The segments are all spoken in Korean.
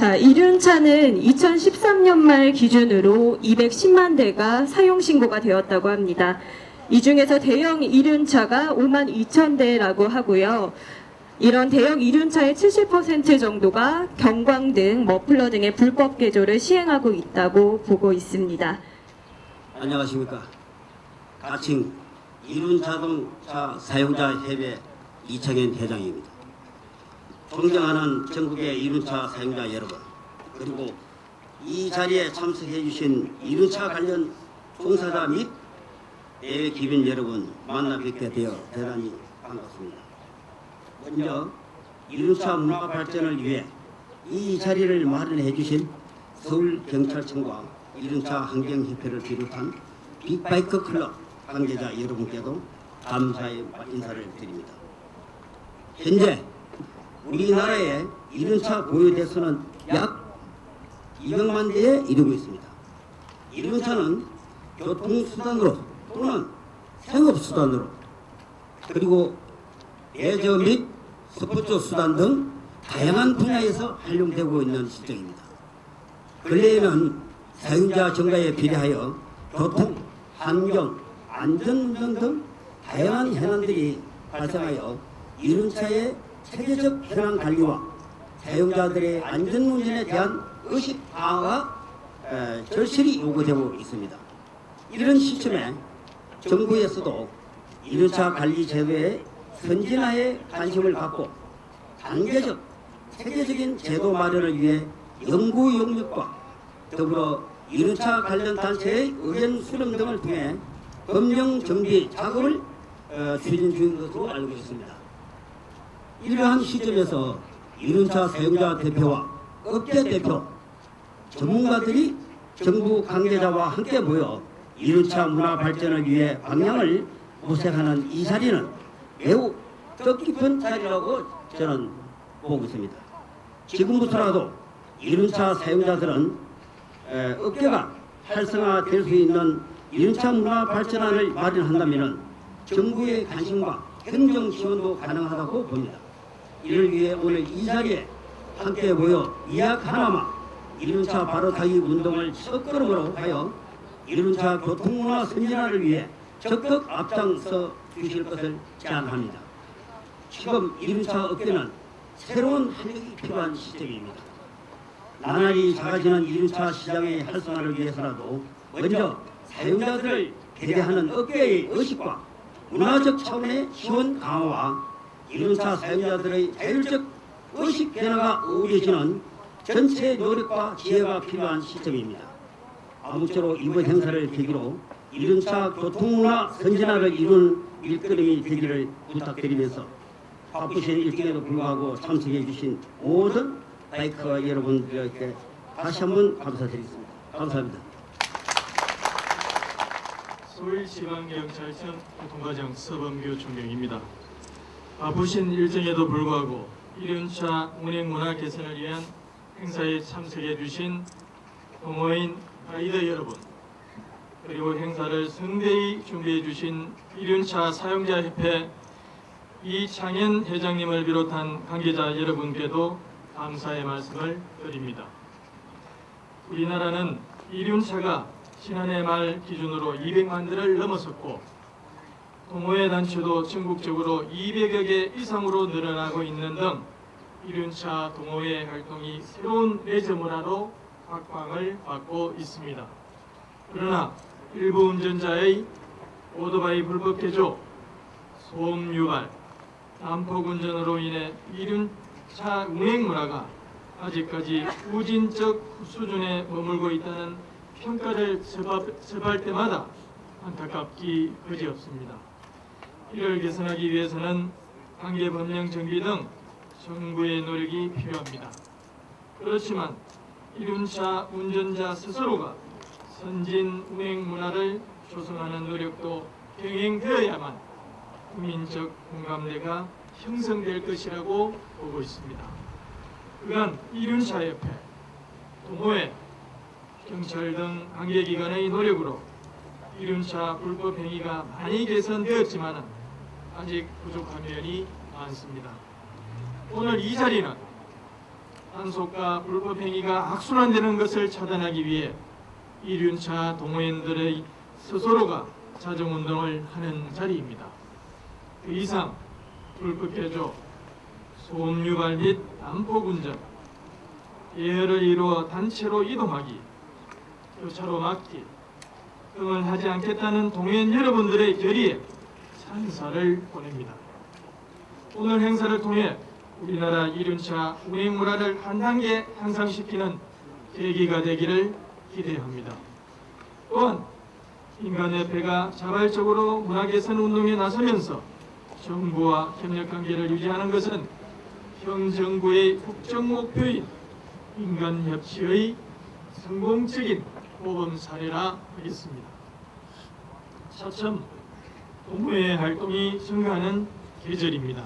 네. 자, 이륜차는 2013년 말 기준으로 210만 대가 사용 신고가 되었다고 합니다. 이 중에서 대형 이륜차가 5만 2천 대라고 하고요. 이런 대형 이륜차의 70% 정도가 경광 등 머플러 등의 불법 개조를 시행하고 있다고 보고 있습니다. 안녕하십니까. 가칭 이륜 자동차 사용자 협회 이창현 회장입니다. 존경하는 전국의 이륜차 사용자 여러분, 그리고 이 자리에 참석해 주신 이륜차 관련 종사자 및 대회 기빈 여러분 만나 뵙게 되어 대단히 반갑습니다. 먼저 이륜차 문화 발전을 위해 이 자리를 마련해 주신 서울경찰청과 이륜차 환경협회를 비롯한 빅바이크 클럽 관계자 여러분께도 감사의 인사를 드립니다. 현재 우리나라의 이륜차 보유 대수는 약 200만 대에 이르고 있습니다. 이륜차는 교통수단으로 또는 생업수단으로 그리고 레저 및 스포츠 수단 등 다양한 분야에서 활용되고 있는 실정입니다. 근래에는 사용자 증가에 비례하여 교통, 환경, 안전운전 등 다양한 현안들이 발생하여 이륜차의 체계적 현황 관리와 사용자들의 안전운전에 대한 의식 강화가 에, 절실히 요구되고 있습니다. 이런 시점에 정부에서도 이륜차 관리 제도의 선진화에 관심을 갖고 단계적 체계적인 제도 마련을 위해 연구 용역과 더불어 이륜차 관련 단체의 의견 수렴 등을 통해 법령 정비 작업을 어, 추진 중인 것으로 알고 있습니다. 이러한 시점에서 이륜차 사용자 대표와 업계 대표, 전문가들이 정부 관계자와 함께 모여 이륜차 문화 발전을 위해 방향을 모색하는 이 자리는 매우 뜻깊은 자리라고 저는 보고 있습니다. 지금부터라도 이륜차 사용자들은 에, 업계가 활성화될 수 있는 이륜차 문화 발전안을 마련한다면 정부의 관심과 행정 지원도 가능하다고 봅니다. 이를 위해 오늘 이 자리에 함께 모여 이약 하나만 이륜차 바로 타기 운동을 첫 걸음으로 하여 이륜차 교통문화 선진화를 위해 적극 앞장서 주실 것을 제안합니다. 지금 이륜차 업계는 새로운 활력이 필요한 시점입니다. 나날이 작아지는 이륜차 시장의 활성화를 위해서라도 먼저 사용자들을 배려하는 업계의 의식과 문화적 차원의 지원 강화와 이륜차 사용자들의 자율적 의식 변화가 어우러지는 전체 노력과 지혜가 필요한 시점입니다. 아무쪼록 이번 행사를 계기로 이륜차 교통문화 선진화를 이룬 일거름이 되기를 부탁드리면서 바쁘신 일정에도 불구하고 참석해 주신 모든 바이커 여러분들께 다시 한번 감사드리겠습니다. 감사합니다. 서울지방경찰청 교통과장 서범규 총경입니다. 바쁘신 일정에도 불구하고 이륜차 운행 문화 개선을 위한 행사에 참석해 주신 동호인 가이드 여러분 그리고 행사를 성대히 준비해 주신 이륜차 사용자 협회 이창현 회장님을 비롯한 관계자 여러분께도 감사의 말씀을 드립니다. 우리나라는 이륜차가 지난해 말 기준으로 200만 대를 넘어섰고 동호회 단체도 전국적으로 200여 개 이상으로 늘어나고 있는 등 이륜차 동호회 활동이 새로운 레저 문화로 각광을 받고 있습니다. 그러나 일부 운전자의 오토바이 불법 개조, 소음 유발, 난폭 운전으로 인해 이륜차 운행 문화가 아직까지 우진적 수준에 머물고 있다는 평가를 접할 때마다 안타깝기 그지없습니다. 이를 개선하기 위해서는 관계 법령 정비 등 정부의 노력이 필요합니다. 그렇지만 이륜차 운전자 스스로가 선진 운행 문화를 조성하는 노력도 병행되어야만 국민적 공감대가 형성될 것이라고 보고 있습니다. 그간 이륜차협회, 동호회, 경찰 등 관계기관의 노력으로 이륜차 불법 행위가 많이 개선되었지만 아직 부족한 면이 많습니다. 오늘 이 자리는 단속과 불법 행위가 악순환되는 것을 차단하기 위해 이륜차 동호인들의 스스로가 자정운동을 하는 자리입니다. 그 이상 불법 개조, 소음 유발 및 난폭 운전, 예열을 이루어 단체로 이동하기, 교차로 막기 등을 하지 않겠다는 동호인 여러분들의 결의에 찬사를 보냅니다. 오늘 행사를 통해 우리나라 이륜차 운행 문화를 한 단계 향상시키는 계기가 되기를 기대합니다. 또한 인간협회가 자발적으로 문화개선 운동에 나서면서 정부와 협력관계를 유지하는 것은 현 정부의 국정 목표인 인간 협치의 성공적인 모범 사례라 하겠습니다. 차츰 동호회 활동이 증가하는 계절입니다.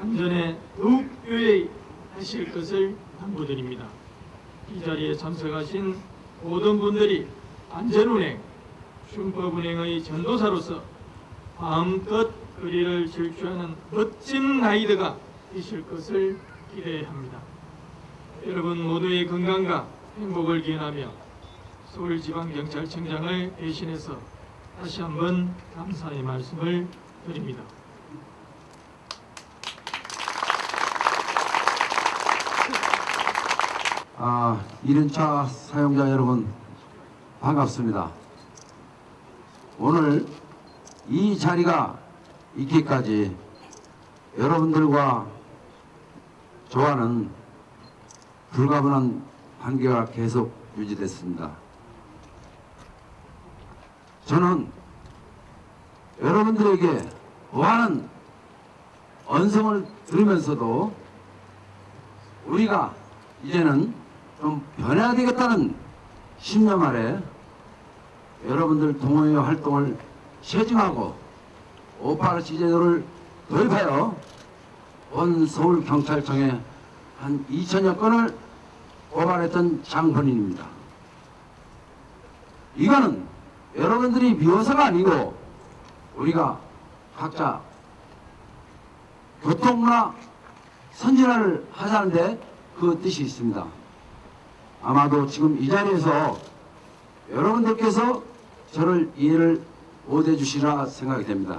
안전에 더욱 유의하실 것을 당부드립니다. 이 자리에 참석하신 모든 분들이 안전운행, 흉법운행의 전도사로서 마음껏 거리를 질주하는 멋진 라이드가 되실 것을 기대합니다. 여러분 모두의 건강과 행복을 기원하며 서울지방경찰청장을 대신해서 다시 한번 감사의 말씀을 드립니다. 아, 1인차 사용자 여러분 반갑습니다. 오늘 이 자리가 있기까지 여러분들과 저와는 불가분한 관계가 계속 유지됐습니다. 저는 여러분들에게 많은 언성을 들으면서도 우리가 이제는 좀 변해야 되겠다는 신념 아래 여러분들 동호회 활동을 체증하고 오파르치 제도를 도입하여 온 서울경찰청에 한 2천여 건을 고발했던 장본인입니다. 이거는 여러분들이 미워서가 아니고 우리가 각자 교통문화 선진화를 하자는데 그 뜻이 있습니다. 아마도 지금 이 자리에서 여러분들께서 저를 이해를 못해 주시라 생각이 됩니다.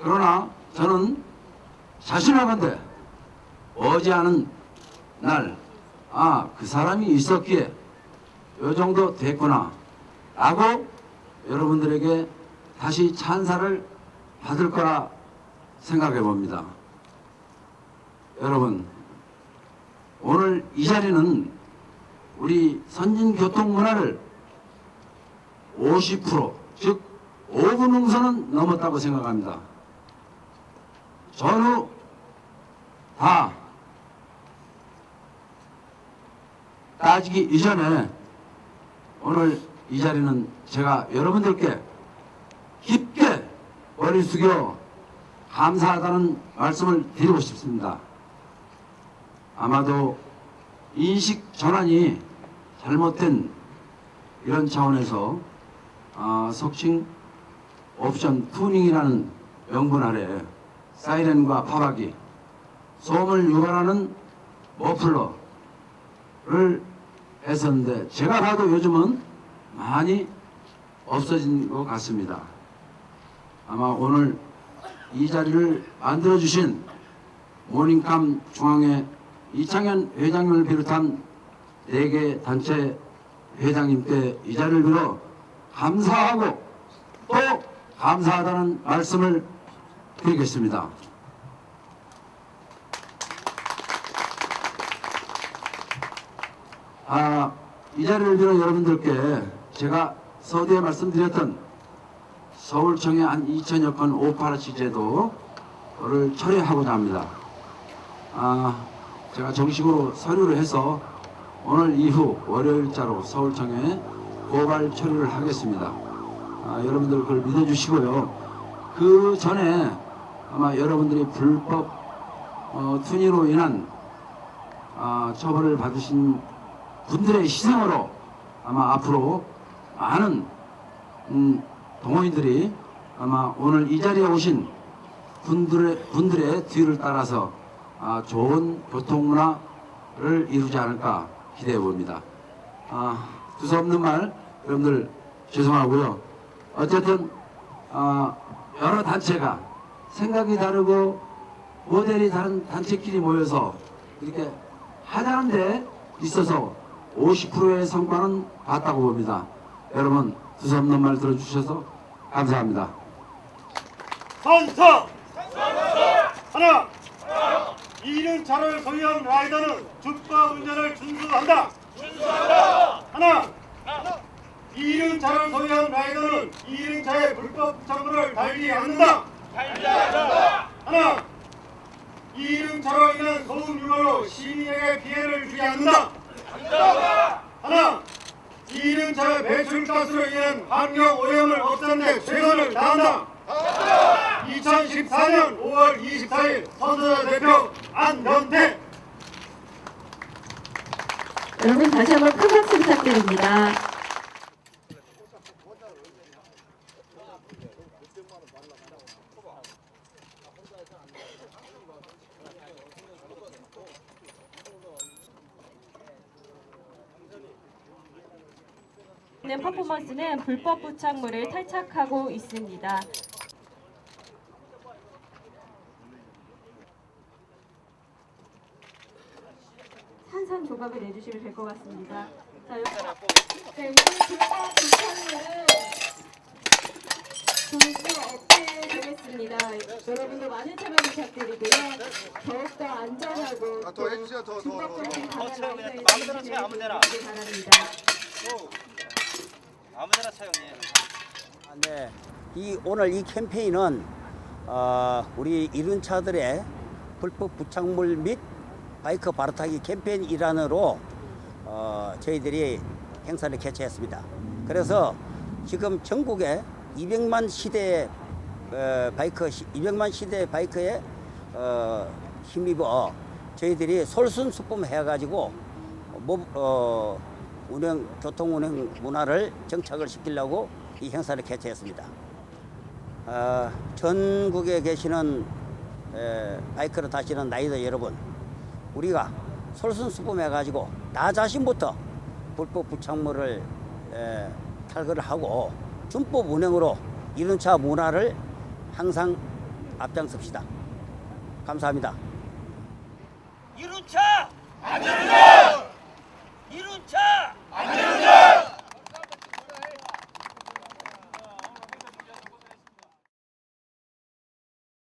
그러나 저는 자신하건대 어지 않은 날, 아, 그 사람이 있었기에 요 정도 됐구나. 라고 여러분들에게 다시 찬사를 받을 거라 생각해 봅니다. 여러분, 오늘 이 자리는 우리 선진교통 문화를 50%, 즉 5분 능선은 넘었다고 생각합니다. 전후 다 따지기 이전에 오늘 이 자리는 제가 여러분들께 깊게 머리 숙여 감사하다는 말씀을 드리고 싶습니다. 아마도 인식 전환이 잘못된 이런 차원에서 아, 속칭 옵션 튜닝이라는 명분 아래 사이렌과 파박이 소음을 유발하는 머플러를 했었는데 제가 봐도 요즘은 많이 없어진 것 같습니다. 아마 오늘 이 자리를 만들어 주신 모닝캄 중앙회 이창현 회장님을 비롯한 네개 단체 회장님께 이 자리를 빌어 감사하고 또 감사하다는 말씀을 드리겠습니다. 아, 이 자리를 빌어 여러분들께 제가 서두에 말씀드렸던 서울청의 한 2천여 건 오파라치 제도를 철회하고자 합니다. 아, 제가 정식으로 서류를 해서 오늘 이후 월요일자로 서울청에 고발 처리를 하겠습니다. 아, 여러분들 그걸 믿어주시고요. 그 전에 아마 여러분들이 불법 어, 투니로 인한 아, 처벌을 받으신 분들의 희생으로 아마 앞으로 많은 음, 동호인들이 아마 오늘 이 자리에 오신 분들의, 분들의 뒤를 따라서 아, 좋은 교통문화 성과를 이루지 않을까 기대해 봅니다. 아, 두서없는 말 여러분들 죄송하고요. 어쨌든 아, 여러 단체가 생각이 다르고 모델이 다른 단체끼리 모여서 이렇게 하자는 데 있어서 50%의 성과는 봤다고 봅니다. 여러분 두서 없는 말 들어주셔서 감사합니다. 선서! 하나! 이륜 차를 소유한 라이더는 주가 운전을 준수한다! 하나! 이륜 차를 소유한 라이더는 이륜 차의 불법 정보를 달지 않는다! 하나! 이륜 차로 인한 소음 유발로 시민에게 피해를 주지 않는다! 이륜차의 배출가스로 인한 환경 오염을 없애는 데 최선을 다한다! 2014년 5월 24일 선수자 대표 안현태 여러분 다시 한번 큰 박수 부탁드립니다. 있는 퍼포먼스는 불법 부착물을 탈착하고 있습니다. 산산 조각을 내주시면 될 것 같습니다. 자, 여기 네, 불법 부착물은. 여러분들 많은 참여 부탁드리고요. 더욱더 안전하고 아, 더 해주세요. 더, 더, 더, 더. 불법적인 방향 채워, 그냥 없이 마음대로 채워, 아무 데나. 진행해 주시기 바랍니다. 아무데나 차 형님. 아, 네. 이 오늘 이 캠페인은 어, 우리 이륜 차들의 불법 부착물 및 바이크 바로타기 캠페인 일환으로 어, 저희들이 행사를 개최했습니다. 그래서 지금 전국에 200만 시대의 어, 바이크 200만 시대의 바이크에 어, 힘입어 저희들이 솔선수범 해가지고 뭐, 어, 운행 교통 운행 문화를 정착을 시키려고 이 행사를 개최했습니다. 아, 전국에 계시는 에, 바이크를 타시는 라이더 여러분, 우리가 솔선수범해가지고 나 자신부터 불법 부착물을 에, 탈거를 하고 준법 운행으로 이륜차 문화를 항상 앞장섭시다. 감사합니다. 이륜차!